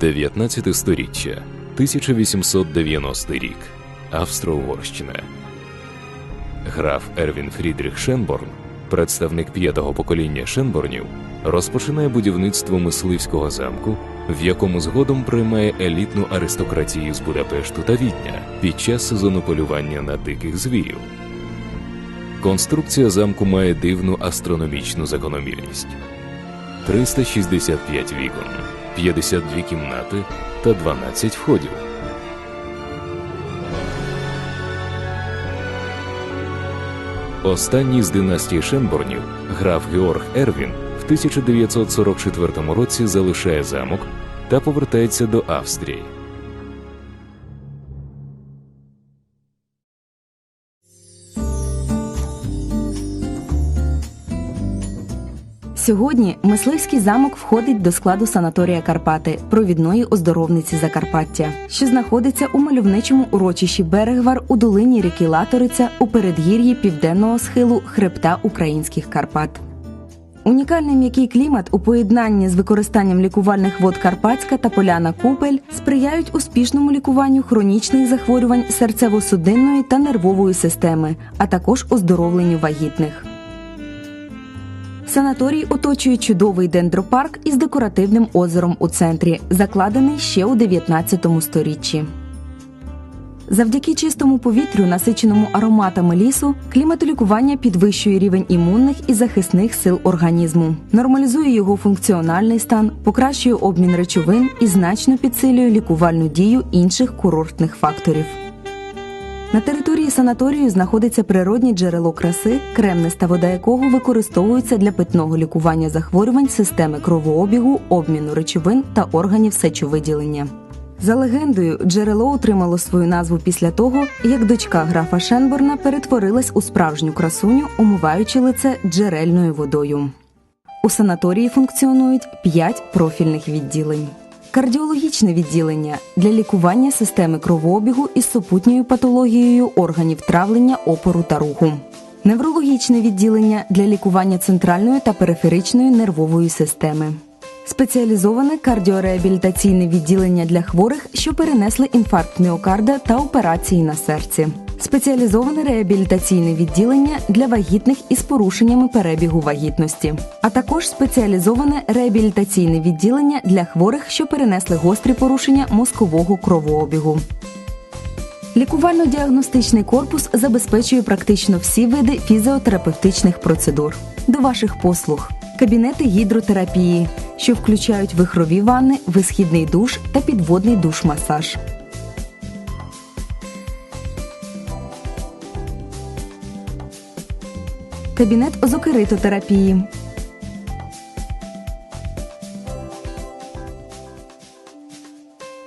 19 сторіччя, 1890 рік. Австро-Угорщина. Граф Ервін Фрідріх Шенборн, представник п'ятого покоління Шенборнів, розпочинає будівництво мисливського замку, в якому згодом приймає елітну аристократію з Будапешту та Відня під час сезону полювання на диких звірів. Конструкція замку має дивну астрономічну закономірність: 365 вікон, 52 кімнати та 12 входів. Останній з династії Шенборнів, граф Георг Ервін, в 1944 році залишає замок та повертається до Австрії. Сьогодні мисливський замок входить до складу санаторія Карпати, провідної оздоровниці Закарпаття, що знаходиться у мальовничому урочищі Берегвар у долині ріки Латориця у передгір'ї південного схилу хребта українських Карпат. Унікальний м'який клімат у поєднанні з використанням лікувальних вод Карпатська та поляна Купель сприяють успішному лікуванню хронічних захворювань серцево-судинної та нервової системи, а також оздоровленню вагітних. Санаторій оточує чудовий дендропарк із декоративним озером у центрі, закладений ще у 19 сторіччі. Завдяки чистому повітрю, насиченому ароматами лісу, кліматолікування підвищує рівень імунних і захисних сил організму, нормалізує його функціональний стан, покращує обмін речовин і значно підсилює лікувальну дію інших курортних факторів. На території санаторію знаходиться природнє джерело краси, кремниста вода якого використовується для питного лікування захворювань системи кровообігу, обміну речовин та органів сечовиділення. За легендою, джерело отримало свою назву після того, як дочка графа Шенборна перетворилась у справжню красуню, умиваючи лице джерельною водою. У санаторії функціонують п'ять профільних відділень. Кардіологічне відділення для лікування системи кровообігу із супутньою патологією органів травлення, опору та руху. Неврологічне відділення для лікування центральної та периферичної нервової системи. Спеціалізоване кардіореабілітаційне відділення для хворих, що перенесли інфаркт міокарда та операції на серці. Спеціалізоване реабілітаційне відділення для вагітних із порушеннями перебігу вагітності, а також спеціалізоване реабілітаційне відділення для хворих, що перенесли гострі порушення мозкового кровообігу. Лікувально-діагностичний корпус забезпечує практично всі види фізіотерапевтичних процедур. До ваших послуг кабінети гідротерапії, що включають вихрові ванни, висхідний душ та підводний душ-масаж. Кабінет озокеритотерапії.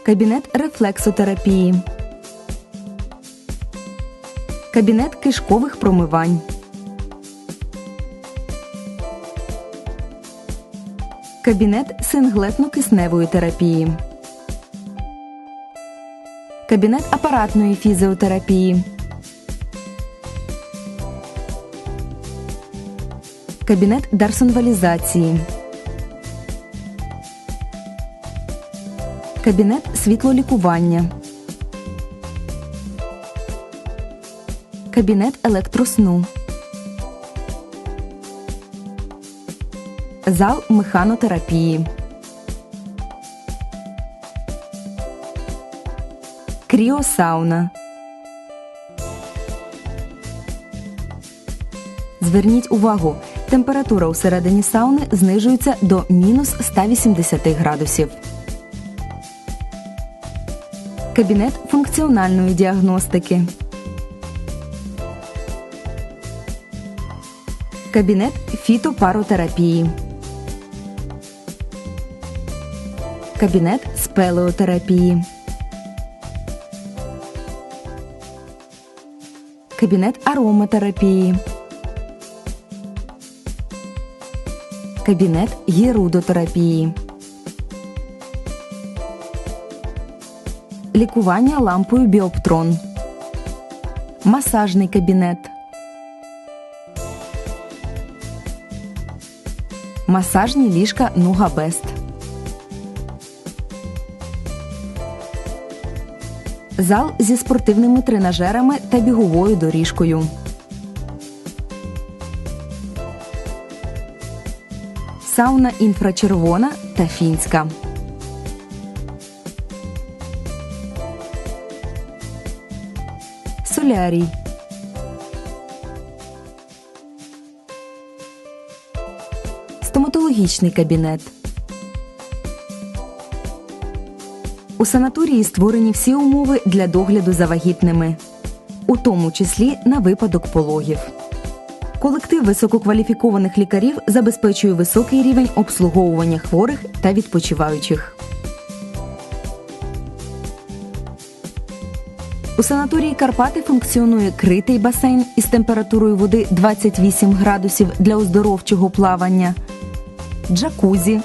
Кабінет рефлексотерапії. Кабінет кишкових промивань. Кабінет синглетно-кисневої терапії. Кабінет апаратної фізіотерапії. Кабінет дарсонвалізації. Кабінет світлолікування. Кабінет електросну. Зал механотерапії. Кріосауна. Зверніть увагу, температура усередині сауни знижується до мінус 180 градусів. Кабінет функціональної діагностики. Кабінет фітопаротерапії. Кабінет спелеотерапії. Кабінет ароматерапії. Кабінет гірудотерапії. Лікування лампою біоптрон. Масажний кабінет. Масажні ліжка Нуга Бест. зал зі спортивними тренажерами та біговою доріжкою. Сауна інфрачервона та фінська. Солярій. Стоматологічний кабінет. У санаторії створені всі умови для догляду за вагітними, у тому числі на випадок пологів. Колектив висококваліфікованих лікарів забезпечує високий рівень обслуговування хворих та відпочиваючих. У санаторії Карпати функціонує критий басейн із температурою води 28 градусів для оздоровчого плавання, джакузі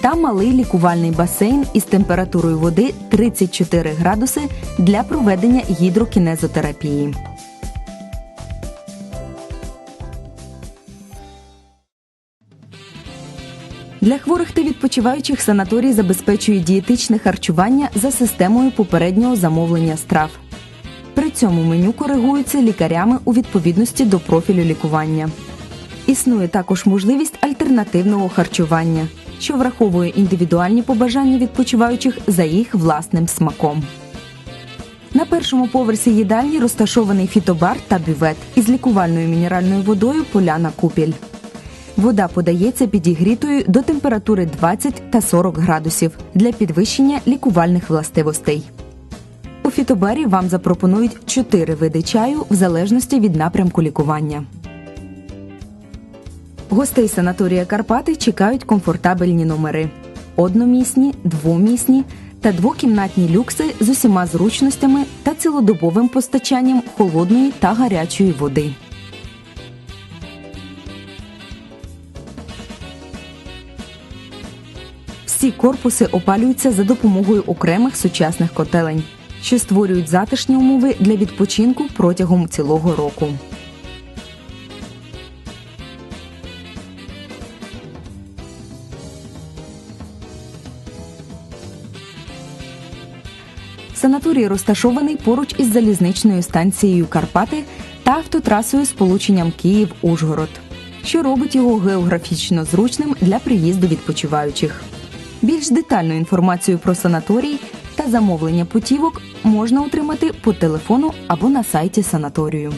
та малий лікувальний басейн із температурою води 34 градуси для проведення гідрокінезотерапії. Для хворих та відпочиваючих санаторій забезпечує дієтичне харчування за системою попереднього замовлення страв. При цьому меню коригується лікарями у відповідності до профілю лікування. Існує також можливість альтернативного харчування, що враховує індивідуальні побажання відпочиваючих за їх власним смаком. На першому поверсі їдальні розташований фітобар та бювет із лікувальною мінеральною водою Поляна Купіль. Вода подається підігрітою до температури 20 та 40 градусів для підвищення лікувальних властивостей. У фітобарі вам запропонують 4 види чаю в залежності від напрямку лікування. Гостей санаторія Карпати чекають комфортабельні номери: одномісні, двомісні та двокімнатні люкси з усіма зручностями та цілодобовим постачанням холодної та гарячої води. Всі корпуси опалюються за допомогою окремих сучасних котелень, що створюють затишні умови для відпочинку протягом цілого року. Санаторій розташований поруч із залізничною станцією Карпати та автотрасою з полученням Київ-Ужгород, що робить його географічно зручним для приїзду відпочиваючих. Більш детальну інформацію про санаторій та замовлення путівок можна отримати по телефону або на сайті санаторію.